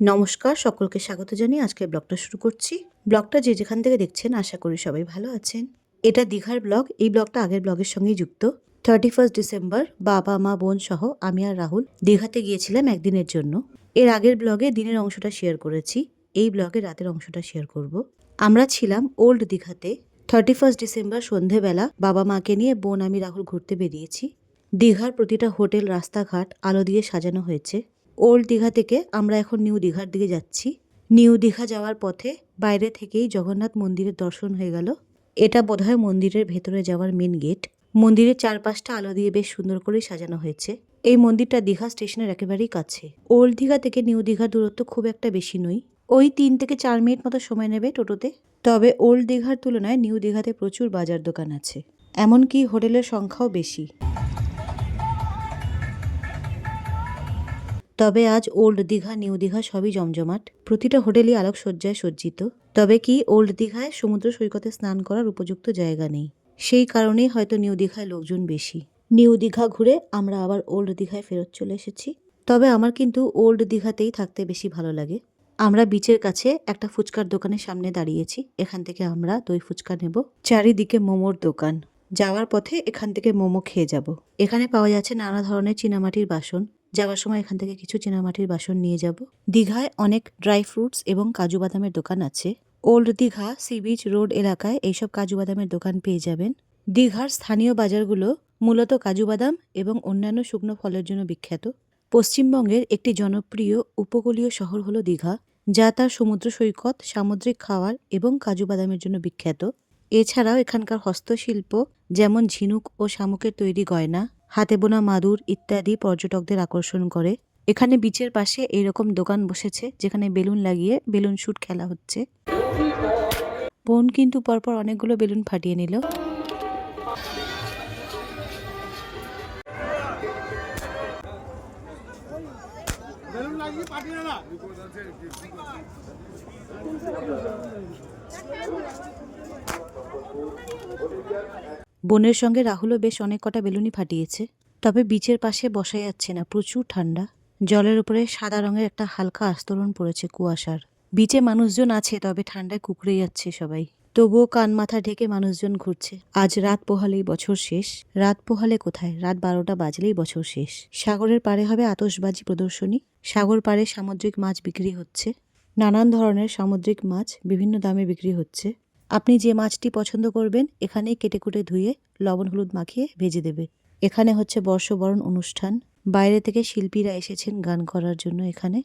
নমস্কার, সকলকে স্বাগত জানিয়ে আজকে ব্লগটা শুরু করছি। ব্লগটা যে যেখান থেকে দেখছেন, আশা করি সবাই ভালো আছেন। এটা দীঘার ব্লগ, এই ব্লগটা আগের ব্লগের সঙ্গেই যুক্ত। থার্টি ফার্স্ট ডিসেম্বর বাবা, মা, বোন সহ আমি আর রাহুল দীঘাতে গিয়েছিলাম একদিনের জন্য। এর আগের ব্লগে দিনের অংশটা শেয়ার করেছি, এই ব্লগে রাতের অংশটা শেয়ার করব। আমরা ছিলাম ওল্ড দীঘাতে। থার্টি ফার্স্ট ডিসেম্বর সন্ধেবেলা বাবা মাকে নিয়ে, বোন, আমি, রাহুল ঘুরতে বেরিয়েছি। দীঘার প্রতিটা হোটেল, রাস্তাঘাট, আলো দিয়ে সাজানো হয়েছে। ওল্ড দীঘা থেকে আমরা এখন নিউ দীঘার দিকে যাচ্ছি। নিউ দীঘা যাওয়ার পথে বাইরে থেকেই জগন্নাথ মন্দিরের দর্শন হয়ে গেল। এটা বোধহয় মন্দিরের ভেতরে যাওয়ার মেন গেট মন্দিরের চারপাশটা আলো দিয়ে বেশ সুন্দর করে সাজানো হয়েছে। এই মন্দিরটা দীঘা স্টেশনের একেবারেই কাছে। ওল্ড দীঘা থেকে নিউ দীঘার দূরত্ব খুব একটা বেশি নই ওই তিন থেকে চার মিনিট মতো সময় নেবে টোটোতে। তবে ওল্ড দীঘার তুলনায় নিউ দীঘাতে প্রচুর বাজার দোকান আছে। এমনকি হোটেলের সংখ্যাও বেশি। তবে আজ ওল্ড দীঘা, নিউ দীঘা সবই জমজমাট। প্রতিটা হোটেলই আলোকসজ্জায় সজ্জিত। তবে কি ওল্ড দীঘায় সমুদ্র সৈকতে স্নান করার উপযুক্ত জায়গা নেই? সেই কারণেই হয়তো নিউ দীঘায় লোকজন বেশি। নিউ দীঘা ঘুরে আমরা আবার ওল্ড দীঘায় ফেরত চলে এসেছি। তবে আমার কিন্তু ওল্ড দীঘাতেই থাকতে বেশি ভালো লাগে। আমরা বিচের কাছে একটা ফুচকার দোকানের সামনে দাঁড়িয়েছি। এখান থেকে আমরা দই ফুচকা নেব। চারিদিকে মোমোর দোকান। যাওয়ার পথে এখান থেকে মোমো খেয়ে যাব। এখানে পাওয়া যাচ্ছে নানা ধরনের চীনামাটির বাসন। যাওয়ার সময় এখান থেকে কিছু চীনামাটির বাসন নিয়ে যাব। দীঘায় অনেক ড্রাই ফ্রুটস এবং কাজু বাদামের দোকান আছে। Old Digha, sea beach road এলাকায় এইসব কাজু বাদামের দোকান পেয়ে যাবেন। দীঘার স্থানীয় বাজারগুলো মূলত কাজু বাদাম এবং অন্যান্য শুকনো ফলের জন্য বিখ্যাত। পশ্চিমবঙ্গের একটি জনপ্রিয় উপকূলীয় শহর হলো দীঘা, যা তার সমুদ্র সৈকত, সামুদ্রিক খাওয়ার এবং কাজু বাদামের জন্য বিখ্যাত। এছাড়াও এখানকার হস্তশিল্প, যেমন ঝিনুক ও শামুকের তৈরি গয়না হাতে বোনা মাদুর ইত্যাদি পর্যটকদের আকর্ষণ করে। এখানে বিচের পাশে এইরকম দোকান বসেছে, যেখানে বেলুন লাগিয়ে বেলুন শুট খেলা হচ্ছে। বোন কিন্তু পরপর অনেকগুলো বেলুন ফাটিয়ে নিল। বোনের সঙ্গে রাহুলও বেশ অনেক কটা বেলুনই ফাটিয়েছে। তবে বিচের পাশে বসা যাচ্ছে না, প্রচুর ঠান্ডা। জলের উপরে সাদা রঙের একটা হালকা আস্তরণ পড়েছে কুয়াশার। বিচে মানুষজন আছে, তবে ঠান্ডায় কুকড়ে যাচ্ছে সবাই। তবুও কান মাথা ঢেকে মানুষজন ঘুরছে। আজ রাত পোহালেই বছর শেষ। রাত পোহালে কোথায়? রাত বারোটা বাজলেই বছর শেষ। সাগরের পাড়ে হবে আতশবাজি প্রদর্শনী। সাগর পাড়ে সামুদ্রিক মাছ বিক্রি হচ্ছে। নানান ধরনের সামুদ্রিক মাছ বিভিন্ন দামে বিক্রি হচ্ছে। আপনি যে মাছটি পছন্দ করবেন, এখানেই কেটে কুটে ধুয়ে লবণ হলুদ মাখিয়ে ভেজে দেবে। এখানে হচ্ছে বর্ষবরণ অনুষ্ঠান। বাইরে থেকে শিল্পীরা এসেছেন গান করার জন্য এখানে।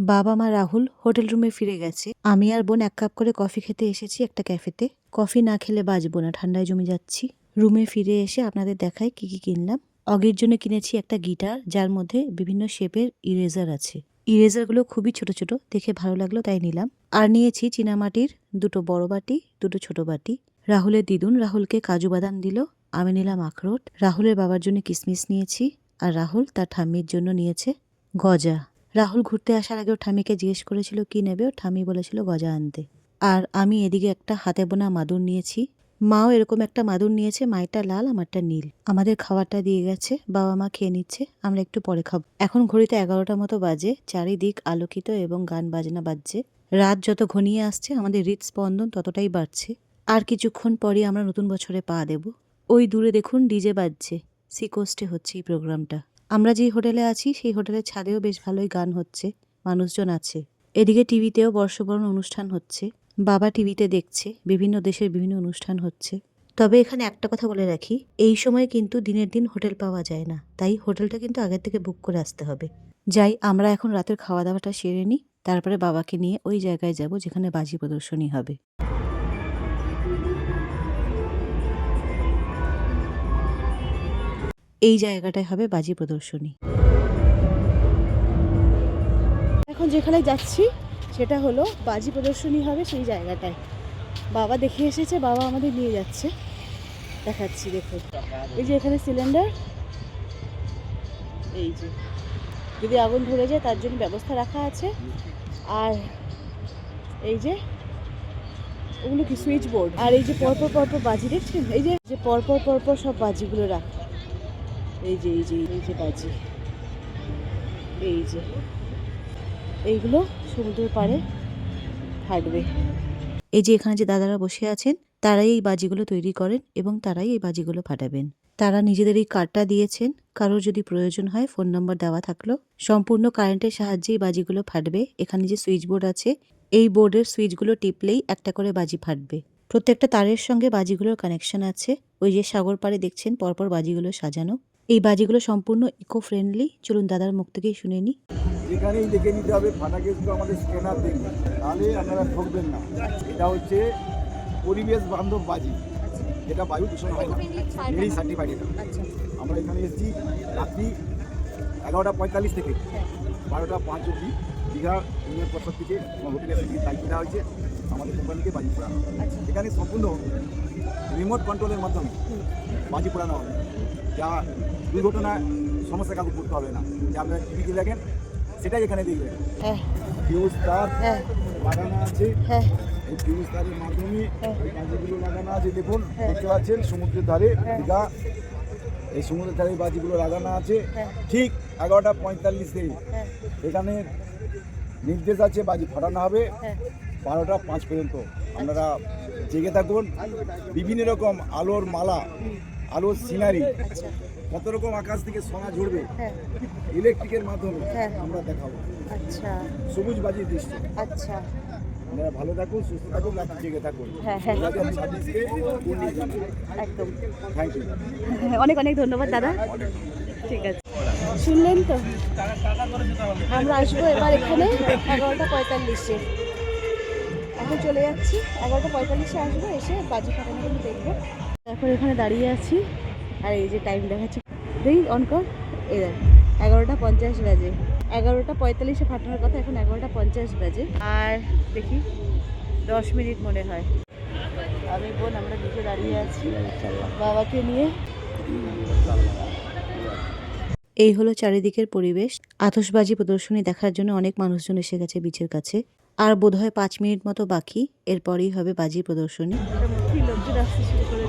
বাবা মা রাহুল হোটেল রুমে ফিরে গেছে। আমি আর বোন এক কাপ করে কফি খেতে এসেছি একটা ক্যাফেতে। কফি না খেলে বাজবো না, ঠান্ডায় জমে যাচ্ছি। রুমে ফিরে এসে আপনাদের দেখাই কি কি কিনলাম। অগের জন্য কিনেছি একটা গিটার, যার মধ্যে বিভিন্ন শেপের ইরেজার আছে। ইরেজারগুলো খুবই ছোট ছোট, দেখে ভালো লাগল, তাই নিলাম। আর নিয়েছি চীনামাটির দুটো বড় বাটি, দুটো ছোট বাটি। রাহুলের দিদুন রাহুলকে কাজু বাদাম দিল, আমি নিলাম আখরোট। রাহুলের বাবার জন্য কিসমিস নিয়েছি, আর রাহুল তার ঠাম্মির জন্য নিয়েছে গজা। রাহুল ঘুরতে আসার আগে ওর ঠাম্মিকে জিজ্ঞেস করেছিল, কি নেবে? ওর ঠাম্মি বলেছিল, গজা আনতে। আর আমি এদিকে একটা হাতে বোনা মাদুর নিয়েছি মাও এরকম একটা মাদুর নিয়েছে মায়েরটা লাল, আমারটা নীল। আমাদের খাবারটা দিয়ে গেছে, বাবা মা খেয়ে নিচ্ছে, আমরা একটু পরে খাব। এখন ঘড়িতে এগারোটা মতো বাজে, চারিদিক আলোকিত এবং গান বাজনা বাজছে। রাত যত ঘনিয়ে আসছে, আমাদের হৃদস্পন্দন ততটাই বাড়ছে। আর কিছুক্ষণ পরই আমরা নতুন বছরে পা দেব। ওই দূরে দেখুন, ডিজে বাজছে। সিকোস্টে হচ্ছে এই প্রোগ্রামটা। আমরা যে হোটেলে আছি, সেই হোটেলের ছাদেও বেশ ভালোই গান হচ্ছে, মানুষজন আছে। এদিকে টিভিতেও বর্ষবরণ অনুষ্ঠান হচ্ছে। বাবা টিভিতে দেখছে, বিভিন্ন দেশের বিভিন্ন অনুষ্ঠান হচ্ছে। তবে এখানে একটা কথা বলে রাখি, এই সময় কিন্তু দিনের দিন হোটেল পাওয়া যায় না। তাই হোটেলটা কিন্তু আগের থেকে বুক করে আসতে হবে। যাই, আমরা এখন রাতের খাওয়া দাওয়াটা সেরে নিই, তারপরে বাবাকে নিয়ে ওই জায়গায় যাব যেখানে বাজি প্রদর্শনী হবে। এই জায়গাটায় হবে বাজি প্রদর্শনী। এখন যেখানে যাচ্ছি সেটা হলো বাজি প্রদর্শনী হবে সেই জায়গাটায়। বাবা দেখে এসেছে, বাবা আমাদের নিয়ে যাচ্ছে। দেখাচ্ছি, দেখুন। এই যে এখানে সিলিন্ডার এই যে। যদি আগুন ধরে যায়, তার জন্য ব্যবস্থা রাখা আছে। আর এই যে, ওগুলো কি সুইচ বোর্ড আর এই যে পরপর পরপর বাজি, দেখছেন? এই যে যে পরপর পরপর সব বাজিগুলো রাখা। এই যে এই যে এই যে বাজি। এই যে। এইগুলো সমুদ্রের পাড়ে ফাটবে এই যে এখানে যে দাদারা বসে আছেন, তারাই এই বাজিগুলো তৈরি করেন এবং তারাই এই বাজিগুলো ফাটাবেন। তারা নিজেদের এই কার্ডটা দিয়েছেন, কারোর যদি প্রয়োজন হয় ফোন নম্বর দেওয়া থাকল। সম্পূর্ণ কারেন্টের সাহায্যে এই বাজিগুলো ফাটবে। এখানে যে সুইচ বোর্ড আছে, এই বোর্ডের সুইচগুলো টিপলেই একটা করে বাজি ফাটবে। প্রত্যেকটা তারের সঙ্গে বাজিগুলোর কানেকশন আছে। ওই যে সাগর পাড়ে দেখছেন, পরপর বাজিগুলো সাজানো। এই বাজিগুলো সম্পূর্ণ ইকো ফ্রেন্ডলি চলুন দাদার মুখ থেকেই শুনে নি। এখানেই দেখে নিতে হবে ফাটাকে শুধু আমাদের স্ক্যানার দেখবেন তাহলে আপনারা ঠকবেন না। এটা হচ্ছে পরিবেশ বান্ধব বাজি। এটা বায়ু দূষণ হয় না। মেরি সার্টিফাইড এটা। আমরা এখানে এসেছি রাত্রি এগারোটা পঁয়তাল্লিশ থেকে বারোটা পাঁচ অব্দি দীঘা ইউনিয়ন পরিষদ থেকে আমার হোটেলে দায়িত্ব দেওয়া হয়েছে। আমাদের কোম্পানিকে বাজি পোড়ানো এখানে সম্পূর্ণ রিমোট কন্ট্রোলের মাধ্যমে বাজি পোড়ানো হবে। যা দুর্ঘটনায় সমস্যা কাউকে পড়তে হবে না। যে আপনারা টিভিতে দেখেন সেটাই এখানে দেখবেন হ্যাঁ। ফিউজ তার হ্যাঁ। লাগানো আছে। হ্যাঁ। এই ফিউজ তারের মাধ্যমে হ্যাঁ। এই বাজিগুলো লাগানো আছে। দেখুন হ্যাঁ। দেখতে পাচ্ছেন সমুদ্রের ধারে হ্যাঁ। দীঘা। এই সমুদ্রের ধারে বাজিগুলো লাগানো আছে। হ্যাঁ। ঠিক এগারোটা পঁয়তাল্লিশে হ্যাঁ। এখানে নির্দেশ আছে বাজি ফাটানো হবে। হ্যাঁ। বারোটা পাঁচ পর্যন্ত। আপনারা জেগে থাকুন। বিভিন্ন রকম আলোর মালা আলোর সিনারি আচ্ছা। কত রকম আকাশ থেকে সোনা ঝরবে। হ্যাঁ। ইলেকট্রিকের মাধ্যমে হ্যাঁ। আমরা দেখাবো। আচ্ছা। সবুজ বাজির দৃশ্য। আচ্ছা। আপনারা ভালো থাকুন সুস্থ থাকুন রাত্রি জেগে থাকুন। হ্যাঁ, হ্যাঁ। একদম। থ্যাংক ইউ অনেক অনেক ধন্যবাদ দাদা। ঠিক আছে। শুনলেন তো? আমরা আসব এবার এখানে এগারোটা পঁয়তাল্লিশে। এখন চলে যাচ্ছি। এগারোটা পঁয়তাল্লিশে আসব এসে বাজি ফাটানোগুলো দেখব। এখন এখানে দাঁড়িয়ে আছি। আর এই যে টাইম দেখাচ্ছি। দেখি অন কর। এই দেখ। এগারোটা পঞ্চাশ বাজে। এগারোটা পঁয়তাল্লিশে ফাটানোর কথা, এখন এগারোটা পঞ্চাশ বাজে। আর দেখি, দশ মিনিট মনে হয়। আমি বোন, আমরা নিচে দাঁড়িয়ে আছি বাবাকে নিয়ে। এই হলো চারিদিকের পরিবেশ। আতসবাজি প্রদর্শনী দেখার জন্য অনেক মানুষজন এসে গেছে বিচের কাছে। আর বোধহয় পাঁচ মিনিট মতো বাকি, এরপরেই হবে বাজি প্রদর্শনী। শুরু করে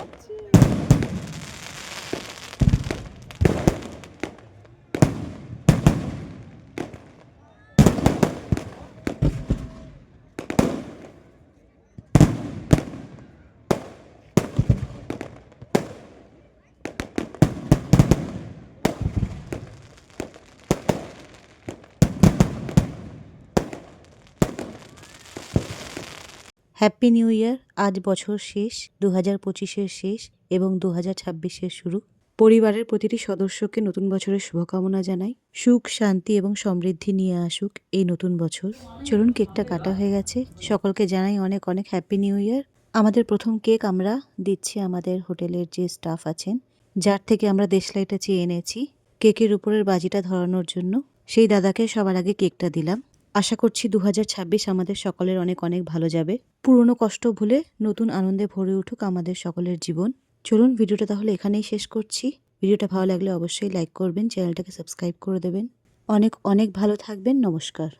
ちいい。হ্যাপি নিউ ইয়ার আজ বছর শেষ দু হাজার পঁচিশের শেষ এবং দু হাজার ছাব্বিশের শুরু। পরিবারের প্রতিটি সদস্যকে নতুন বছরের শুভকামনা জানাই। সুখ, শান্তি এবং সমৃদ্ধি নিয়ে আসুক এই নতুন বছর। চলুন কেকটা কাটা হয়ে গেছে। সকলকে জানাই অনেক অনেক হ্যাপি নিউ ইয়ার আমাদের প্রথম কেক আমরা দিচ্ছি আমাদের হোটেলের যে স্টাফ আছেন, যার থেকে আমরা দেশলাইটা চেয়ে এনেছি। কেকের উপরের বাজিটা ধরানোর জন্য। সেই দাদাকে সবার আগে কেকটা দিলাম। আশা করছি দু হাজার ছাব্বিশ আমাদের সকলের অনেক অনেক ভালো যাবে। পুরনো কষ্ট ভুলে নতুন আনন্দে ভরে উঠুক আমাদের সকলের জীবন। চলুন ভিডিওটা তাহলে এখানেই শেষ করছি। ভিডিওটা ভালো লাগলে অবশ্যই লাইক করবেন, চ্যানেলটাকে সাবস্ক্রাইব করে দেবেন। অনেক অনেক ভালো থাকবেন, নমস্কার।